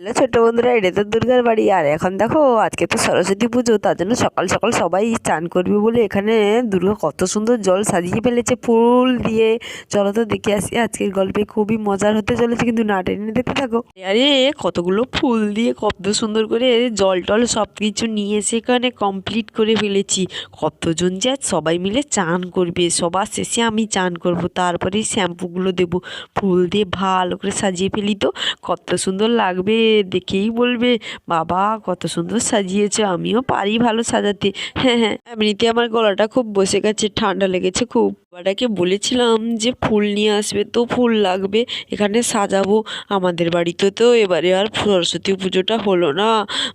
Hello ছোট বন্ধুরা, এটা তো দুর্গার বাড়ি। আর এখন দেখো, আজকে তো সরস্বতী পুজো, তার জন্য সকাল সকাল সবাই চান করবে বলে এখানে দুর্গা কত সুন্দর জল সাজিয়ে ফেলেছে ফুল দিয়ে। চলো তো দেখে আসি, আজকের গল্পে খুবই মজার হতে চলেছে, কিন্তু না টেনে দেখতে থাকো। আরে, কতগুলো ফুল দিয়ে কত সুন্দর করে জল টল সব কিছু নিয়ে এসে এখানে কমপ্লিট করে ফেলেছি। কতজন যে আজ সবাই মিলে চান করবে, সবার শেষে আমি চান করব তারপরে শ্যাম্পুগুলো দেবো। ফুল দিয়ে ভালো করে সাজিয়ে ফেলি তো, কত সুন্দর লাগবে। দেখেই বলবে, বাবা, কত সুন্দর সাজিয়েছে, আমিও পারি ভালো সাজাতে। হ্যাঁ হ্যাঁ এমনিতে আমার গলাটা খুব বসে গেছে, ঠান্ডা লেগেছে, খুব। বাবাটাকে বলেছিলাম যে, ফুল নিয়ে আসবে তো, ফুল লাগবে, এখানে সাজাবো। আমাদের বাড়িতে তো এবারে আর সরস্বতী পুজোটা হলো না।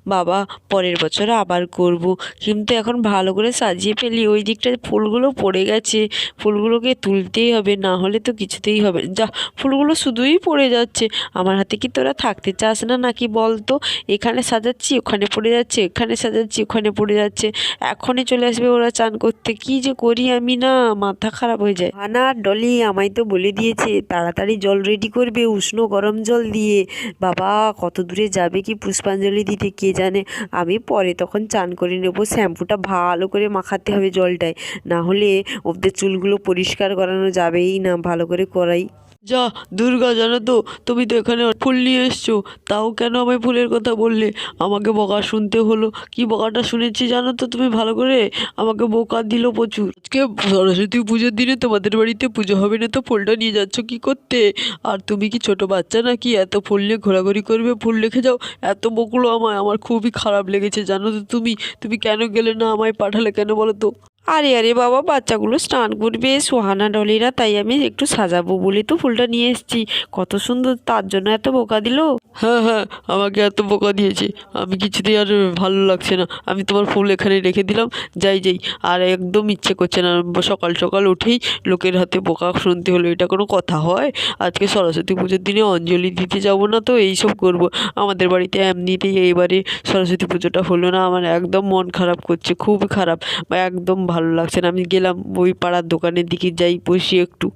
বাবা, পরের বছর আবার করব। কিন্তু এখন ভালো করে সাজিয়ে ফেলি, ওই দিকটা ফুলগুলো পড়ে গেছে। ফুলগুলোকে তুলতেই হবে, না হলে তো কিছুতেই হবে। যা, ফুলগুলো শুধুই পড়ে যাচ্ছে। আমার হাতে কি তোরা থাকতে চাস না নাকি বল তো এখানে সাজাচ্ছি, ওখানে পড়ে যাচ্ছে, এখানে সাজাচ্ছি, ওখানে পড়ে যাচ্ছে। এখনই চলে আসবে ওরা চান করতে। কি যে করি আমি না? মাথা খারাপ হয়ে যায়। হানা আর ডলি আমায় তো বলে দিয়েছে, তাড়াতাড়ি জল রেডি করবে, উষ্ণ গরম জল দিয়ে। বাবা, কত দূরে যাবে কি পুষ্পাঞ্জলি দিতে, কে জানে? আমি পরে তখন চান করে নেব। শ্যাম্পুটা ভালো করে মাখাতে হবে জলটায়। না হলে ওদের চুলগুলো পরিষ্কার করানো যাবেই না, ভালো করে করাই। যা, দুর্গা, জানো তো, তুমি তো এখানে ফুল নিয়ে এসছো। তাও কেন আমায় ফুলের কথা বললে? আমাকে বকা শুনতে হলো। কি বকাটা শুনেছি জানো তো তুমি ভালো করে? আমাকে বোকা দিল প্রচুর। আজকে সরস্বতী পুজোর দিনে তোমাদের বাড়িতে পুজো হবে না তো ফুলটা নিয়ে যাচ্ছ কি করতে? আর তুমি কি ছোট বাচ্চা নাকি? এত ফুল নিয়ে ঘোরাঘুরি করবে ফুল রেখে যাও? এত বকুলো আমায়, আমার খুবই খারাপ লেগেছে জানো তো তুমি। তুমি কেন গেলে না আমায় পাঠালে কেন বলো তো? আরে আরে বাবা, বাচ্চাগুলো স্নান করবে, সোহানা ডলিরা, তাই আমি একটু সাজাবো বলে তো ফুলটা নিয়ে এসেছি। কত সুন্দর, তার জন্য এত বোকা দিল। হ্যাঁ হ্যাঁ আমাকে এত বোকা দিয়েছে। আমি কিছুতেই আর ভালো লাগছে না। আমি তোমার ফুল এখানে রেখে দিলাম, যাই যাই। আর একদম ইচ্ছে করছে না, সকাল সকাল উঠেই লোকের হাতে বোকা শুনতে হলো। এটা কোনো কথা হয়? আজকে সরস্বতী পুজোর দিনে অঞ্জলি দিতে যাব না তো এইসব করব। আমাদের বাড়িতে এমনিতেই এইবারে সরস্বতী পুজোটা হলো না। আমার একদম মন খারাপ করছে খুব খারাপ। বা একদম ভালো লাগছে না। আমি গেলাম ওই পাড়ার দোকানের দিকে যাই, বসি একটু।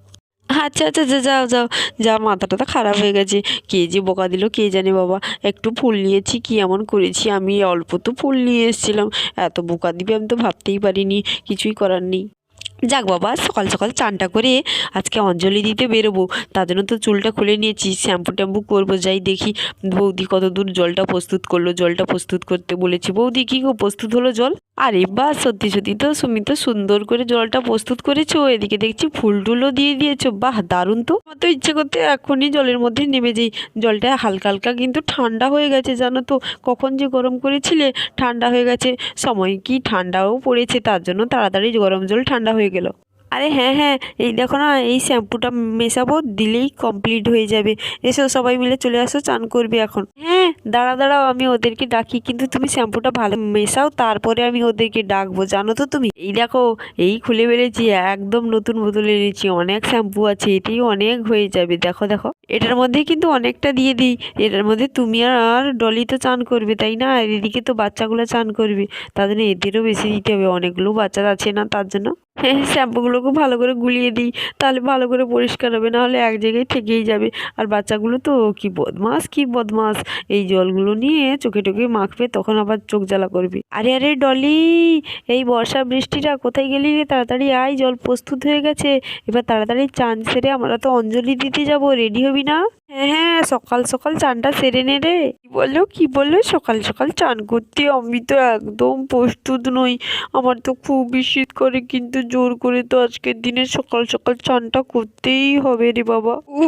আচ্ছা আচ্ছা আচ্ছা যাও যাও। যা, মাথাটা তো খারাপ হয়ে গেছে। কে যে বোকা দিল, কে জানে বাবা। একটু ফুল নিয়েছি, কি এমন করেছি? আমি অল্প তো ফুল নিয়ে এসেছিলাম। এত বোকা দিবে আমি তো ভাবতেই পারিনি। কিছুই করার নেই। যাক বাবা, সকাল সকাল চানটা করে আজকে অঞ্জলি দিতে বেরোবো। তার জন্য তো চুলটা খুলে নিয়েছি, শ্যাম্পু ট্যাম্পু করব, যাই দেখি। বৌদি কত দূর জলটা প্রস্তুত করল, জলটা প্রস্তুত করতে বলেছি, বৌদি, কী গো, প্রস্তুত হলো জল? আরে বা, সত্যি সত্যি তো সুমি তো সুন্দর করে জলটা প্রস্তুত করেছ এদিকে দেখছি ফুল টুলও দিয়ে দিয়েছ, বাহ, দারুণ তো। আমার তো ইচ্ছে করতে এখনই জলের মধ্যে নেমে যাই, জলটা হালকা হালকা কিন্তু ঠান্ডা হয়ে গেছে, জানো তো। কখন যে গরম করেছিলে, ঠান্ডা হয়ে গেছে, সময় কি ঠান্ডাও পড়েছে, তার জন্য তাড়াতাড়ি গরম জল ঠান্ডা হয়ে গেল। আরে হ্যাঁ হ্যাঁ এই দেখো না, এই শ্যাম্পুটা মেশাবো, দিলেই কমপ্লিট হয়ে যাবে। এসো সবাই মিলে চলে আসো, চান করবে এখন। হ্যাঁ দাঁড়া দাঁড়াও, আমি ওদেরকে ডাকি, কিন্তু তুমি শ্যাম্পুটা ভালো মেশাও, তারপরে আমি ওদেরকে ডাকবো, জানো তো তুমি? এই দেখো, এই খুলে বেড়েছি একদম নতুন বোতল এনেছি, অনেক শ্যাম্পু আছে, এতেই অনেক হয়ে যাবে, দেখো দেখো। এটার মধ্যে কিন্তু অনেকটা দিয়ে দিই, এটার মধ্যে তুমি আর ডলি তো চান করবে, তাই না? আর এদিকে তো বাচ্চাগুলো চান করবে জন্য এদেরও বেশি দিতে হবে, অনেকগুলো বাচ্চা আছে না তার জন্য? হ্যাঁ শ্যাম্পুগুলোকে ভালো করে গুলিয়ে দিই, তাহলে ভালো করে পরিষ্কার হবে, নাহলে এক জায়গায় থেকেই যাবে। আর বাচ্চাগুলো তো কি বদমাস কি বদমাস। এই জলগুলো নিয়ে চোখে টোকে মাখবে, তখন আবার চোখ জ্বালা করবে। আরে আরে, ডলি, এই বর্ষা বৃষ্টিটা কোথায় গেলি রে? তাড়াতাড়ি আয়, জল প্রস্তুত হয়ে গেছে। এবার তাড়াতাড়ি চান সেরে আমরা তো অঞ্জলি দিতে যাব, রেডি হবি না? হ্যাঁ হ্যাঁ সকাল সকাল চানটা সেরে নে রে। কি বলল কি বলল? সকাল সকাল চান করতে আমি তো একদম প্রস্তুত নই। আমার তো খুবই শীত করে, কিন্তু জোর করে তো আজকের দিনে সকাল সকাল চানটা করতেই হবে রে বাবা। উ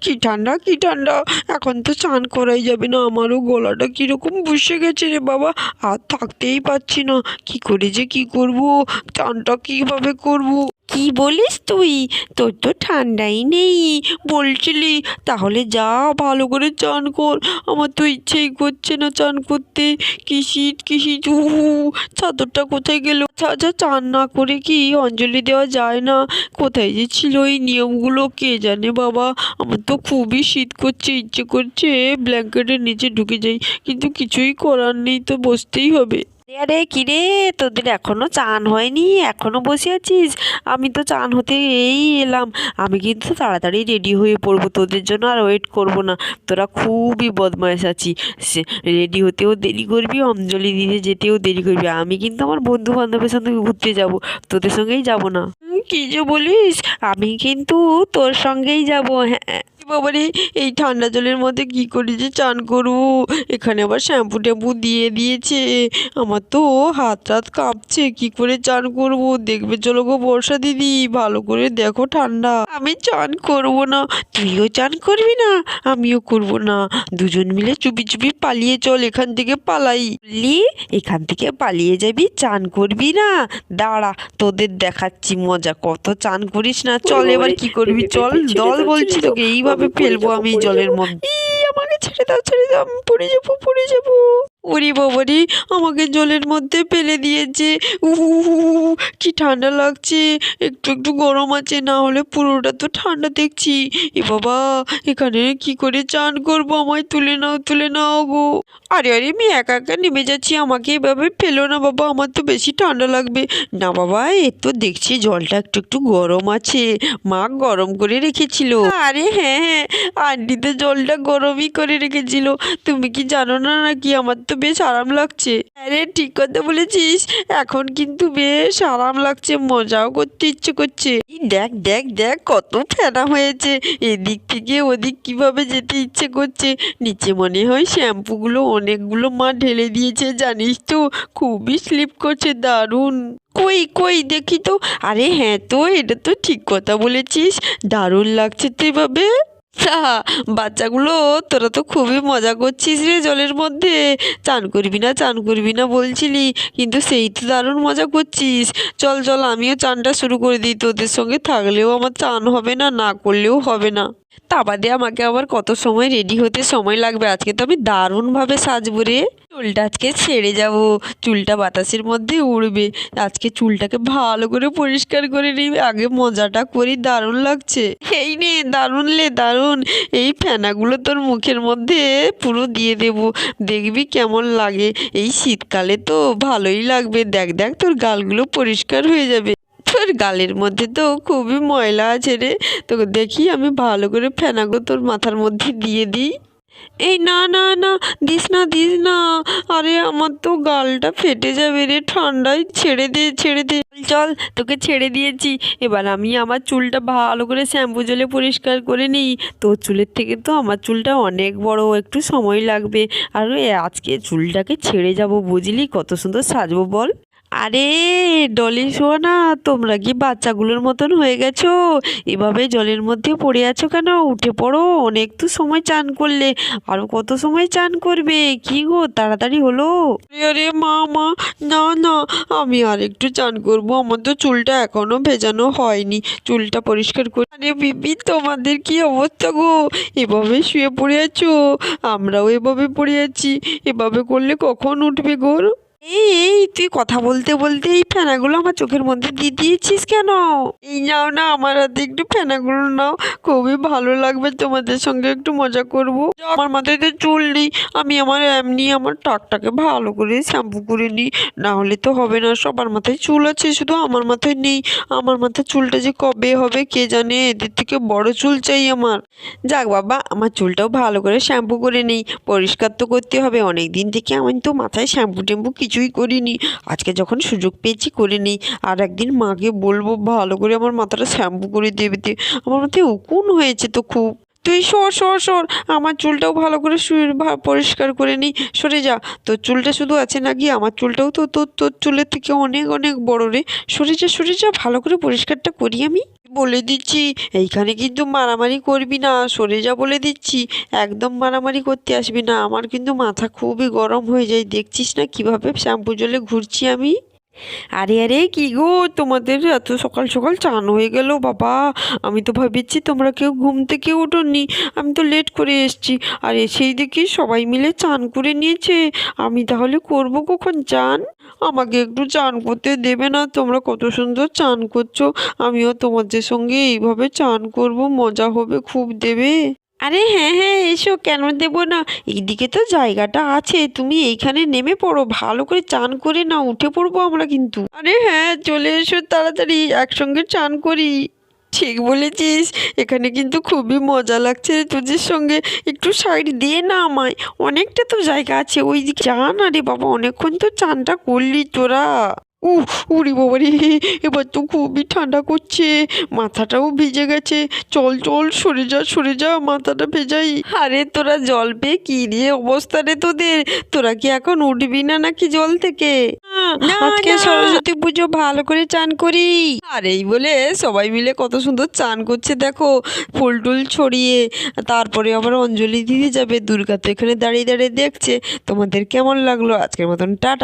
কি ঠান্ডা কি ঠান্ডা। এখন তো চান করাই যাবে না, আমারও গলাটা কীরকম বসে গেছে রে বাবা। আর থাকতেই পারছি না, কি করে যে কি করব, চানটা কীভাবে করব? কি বলিস তুই? তোর তো ঠান্ডাই নেই। বলছিলি, তাহলে যা ভালো করে চান কর। আমার তো ইচ্ছেই করছে না চান করতে। কি শীত শীত। চাদরটা কোথায় গেল? আচ্ছা আচ্ছা চান না করে কি অঞ্জলি দেওয়া যায় না? কোথায় যে ছিল এই নিয়মগুলো? কে জানে বাবা? আমার তো খুবই শীত করছে, ইচ্ছে করছে, ব্ল্যাঙ্কেটের নিচে ঢুকে যাই। কিন্তু কিছুই করার নেই, তো বসতেই হবে। আরে কিরে তোদের এখনও চান হয়নি? এখনও বসে আছিস? আমি তো চান হতে এই এলাম। আমি কিন্তু তাড়াতাড়ি রেডি হয়ে পড়ব। তোদের জন্য আর ওয়েট করব না। তোরা খুবই বদমাইশ আছি। রেডি হতেও দেরি করবি, অঞ্জলি দিতে যেতেও দেরি করবি। আমি কিন্তু আমার বন্ধু বান্ধবের সঙ্গে ঘুরতে যাব। তোদের সঙ্গেই যাব না। কি যে বলিস? আমি কিন্তু তোর সঙ্গেই যাব। হ্যাঁ বাবারে এই ঠান্ডা জলের মধ্যে কি করে যে চান করব? এখানে আবার শ্যাম্পু ট্যাম্পু দিয়ে দিয়েছে। আমার তো হাত টাত কাঁপছে কি করে চান করব? দেখবে চলো গো বর্ষা দিদি ভালো করে দেখো ঠান্ডা। আমি চান করব না তুইও চান করবি না আমিও করব না। দুজন মিলে চুপি চুপি পালিয়ে চল এখান থেকে পালাই। বললি এখান থেকে পালিয়ে যাবি চান করবি না? দাঁড়া তোদের দেখাচ্ছি মজা কত চান করিস না? চল এবার কি করবি? চল দল বলছি তোকে এইভাবে আমি ফেলব আমি জলের। মধ্যে আমাকে ছেড়ে দাও ছেড়ে দাও আমি পড়ে যাব পড়ে যাব ওরে বাবারে, আমাকে জলের মধ্যে ফেলে দিয়েছে। উহু কি ঠান্ডা লাগছে। একটু একটু গরম আছে, না হলে পুরোটা তো ঠান্ডা দেখছি। এ বাবা, এখানে কি করে চান করব আমায়? তুলে নাও তুলে নাও গো। আরে আরে, আমি একা একা নেমে যাচ্ছি, আমাকে এভাবে ফেলো না বাবা, আমার তো বেশি ঠান্ডা লাগবে। না বাবা, এ তো দেখছি জলটা একটু একটু গরম আছে। মা গরম করে রেখেছিল। আরে হ্যাঁ হ্যাঁ আন্টিতে জলটা গরমই করে রেখেছিল। তুমি কি জানো না নাকি আমার তো বেশ আরাম লাগছে আরে ঠিক কথা বলেছিস। এখন কিন্তু বেশ আরাম লাগছে, মজাও করতে ইচ্ছে করছে। দেখ দেখ দেখ, কত ফেনা হয়েছে। এদিক থেকে ওদিক কীভাবে যেতে ইচ্ছে করছে। নিচে মনে হয় শ্যাম্পুগুলো অনেকগুলো মা ঢেলে দিয়েছে, জানিস তো। খুবই স্লিপ করছে, দারুণ। কই কই, দেখি তো। আরে হ্যাঁ তো, এটা তো ঠিক কথা বলেছিস। দারুণ লাগছে তো এভাবে। হা, বাচ্চাগুলো তোরা তো খুবই মজা করছিস রে জলের মধ্যে। চান করবি না চান করবি না বলছিলি কিন্তু সেই তো দারুণ মজা করছিস। চল চল আমিও চানটা শুরু করে দিই তোদের সঙ্গে থাকলেও আমার চান হবে না না করলেও হবে না। তা বাদে আমাকে আবার কত সময় রেডি হতে সময় লাগবে? আজকে তো আমি দারুণভাবে সাজবো রে। চুলটা আজকে ছেড়ে যাব। চুলটা বাতাসের মধ্যে উড়বে। আজকে চুলটাকে ভালো করে পরিষ্কার করে নিবি। আগে মজাটা করি, দারুণ লাগছে। এই নে, দারুণ লে, দারুণ। এই ফেনাগুলো তোর মুখের মধ্যে পুরো দিয়ে দেব। দেখবি কেমন লাগে। এই শীতকালে তো ভালোই লাগবে। দেখ দেখ তোর গালগুলো পরিষ্কার হয়ে যাবে। তোর গালের মধ্যে তো খুবই ময়লা আছে রে। তোকে দেখি আমি ভালো করে ফেনাগুলো তোর মাথার মধ্যে দিয়ে দিই। এই না না না, দিস না দিস না। আরে আমার তো গালটা ফেটে যাবে রে, ঠান্ডায় ছেড়ে দে ছেড়ে দে। চল তোকে ছেড়ে দিয়েছি। এবার আমি আমার চুলটা ভালো করে শ্যাম্পু জলে পরিষ্কার করে নিই। তোর চুলের থেকে তো আমার চুলটা অনেক বড়, একটু সময় লাগবে। আর আজকে চুলটাকে ছেড়ে যাব বুঝলি? কত সুন্দর সাজবো বল। আরে, ডলি শোয়া না তোমরা কি বাচ্চাগুলোর মতন হয়ে গেছো? এভাবে জলের মধ্যে পড়ে আছো কেন? উঠে পড়ো, অনেক তো সময় চান করলে। আরও কত সময় চান করবে? কি গো, তাড়াতাড়ি হলো? আরে মা মা, না না, আমি আর একটু চান করব। আমার তো চুলটা এখনও ভেজানো হয়নি। চুলটা পরিষ্কার করে আরে বিবি, তোমাদের কি অবস্থা গো? এভাবে শুয়ে পড়ে আছো? আমরাও এভাবে পড়ে আছি। এভাবে করলে কখন উঠবে গো? এই এই তুই কথা বলতে বলতে এই ফেনাগুলো আমার চোখের মধ্যে দিয়ে দিয়েছিস কেন? এই নাও না, আমার হাতে একটু ফেনাগুলো নাও। খুবই ভালো লাগবে তোমাদের সঙ্গে একটু মজা করব। আমার মাথায় তো চুল নেই, আমি আমার এমনি আমার টাকটাকে ভালো করে শ্যাম্পু করে নিই। না হলে তো হবে না, সবার মাথায় চুল আছে, শুধু আমার মাথায় নেই। আমার মাথায় চুলটা যে কবে হবে কে জানে, এদের থেকে বড় চুল চাই আমার। যাক বাবা, আমার চুলটাও ভালো করে শ্যাম্পু করে নিই। পরিষ্কার তো করতে হবে অনেক দিন থেকে আমি তো মাথায় শ্যাম্পু টেম্পু ট্যাম্পু কিছুই করিনি। আজকে যখন সুযোগ পেয়েছি, করে নিই। আর একদিন মাকে বলব, ভালো করে আমার মাথাটা শ্যাম্পু করে দেবে। আমার মাথায় উকুন হয়েছে তো খুব। তুই সর সর সর। আমার চুলটাও ভালো করে পরিষ্কার করে নিই সরে যা। তোর চুলটা শুধু আছে নাকি আমার চুলটাও তো তোর তোর চুলের থেকে অনেক অনেক বড় রে। সরে যা সরে যা। ভালো করে পরিষ্কারটা করি আমি। বলে দিচ্ছি, এইখানে কিন্তু মারামারি করবি না, সরে যা বলে দিচ্ছি। একদম মারামারি করতে আসবি না, আমার কিন্তু মাথা খুবই গরম হয়ে যায়, দেখছিস না কীভাবে শ্যাম্পু জলে ঘুরছি আমি? আরে আরে, কি গো? তোমাদের এত সকাল সকাল চান হয়ে গেল, বাবা। আমি তো ভাবছি তোমরা কেউ ঘুম থেকে ওঠোনি। আমি তো লেট করে এসেছি। আর এসেই দেখি সবাই মিলে চান করে নিয়েছে। আমি তাহলে করব কখন চান? আমাকে একটু চান করতে দেবে না, তোমরা কত সুন্দর চান করছ। আমিও তোমাদের সঙ্গে এইভাবে চান করব, মজা হবে, খুব দেবে। আরে হ্যাঁ হ্যাঁ এসো, কেন দেবো না? এইদিকে তো জায়গাটা আছে, তুমি এইখানে নেমে পড়ো, ভালো করে চান করে না উঠে পড়ব আমরা কিন্তু। আরে হ্যাঁ চলে এসো তাড়াতাড়ি, একসঙ্গে চান করি। ঠিক বলেছিস, এখানে কিন্তু খুবই মজা লাগছে তোদের সঙ্গে। একটু সাইড দিয়ে না আমায়, অনেকটা তো জায়গা আছে ওই দিকে যা না রে বাবা, অনেকক্ষণ তো চানটা করলি তোরা। উহ উরি বাবা রে এবার তো খুবই ঠান্ডা করছে মাথাটাও ভিজে গেছে। চল চল সরে যা সরে যা মাথাটা ভেজাই। আরে তোরা জল পেয়ে কি রে অবস্থা রে তোদের? তোরা কি এখন উঠবি না নাকি জল থেকে? আজকে সরস্বতী পুজো ভালো করে চান করি। আর এই বলে সবাই মিলে কত সুন্দর চান করছে দেখো। ফুল টুল ছড়িয়ে তারপরে আবার অঞ্জলি দিতে যাবে। দুর্গা তো এখানে দাঁড়িয়ে দাঁড়িয়ে দেখছে। তোমাদের কেমন লাগল? আজকের মতন টাটা।